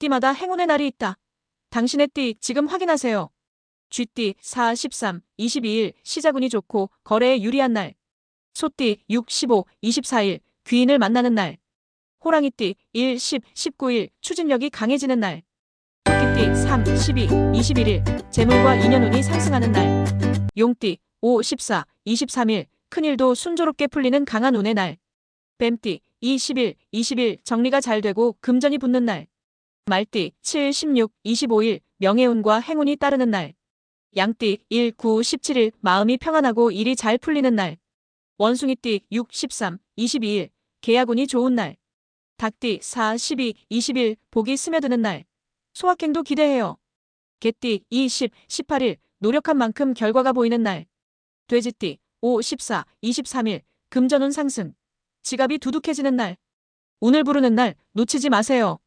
띠마다 행운의 날이 있다. 당신의 띠 지금 확인하세요. 쥐띠 4, 13, 22일 시자군이 좋고 거래에 유리한 날. 소띠 6, 15, 24일 귀인을 만나는 날. 호랑이띠 1, 10, 19일 추진력이 강해지는 날. 토끼띠 3, 12, 21일 재물과 인연운이 상승하는 날. 용띠 5, 14, 23일 큰일도 순조롭게 풀리는 강한 운의 날. 뱀띠 2, 11, 20일 정리가 잘 되고 금전이 붙는 날. 말띠 7, 16, 25일 명예운과 행운이 따르는 날. 양띠 1, 9, 17일 마음이 평안하고 일이 잘 풀리는 날. 원숭이띠 6, 13, 22일 계약운이 좋은 날. 닭띠 4, 12, 20일 복이 스며드는 날. 소확행도 기대해요. 개띠 2, 10, 18일 노력한 만큼 결과가 보이는 날. 돼지띠 5, 14, 23일 금전운 상승. 지갑이 두둑해지는 날. 운을 부르는 날 놓치지 마세요.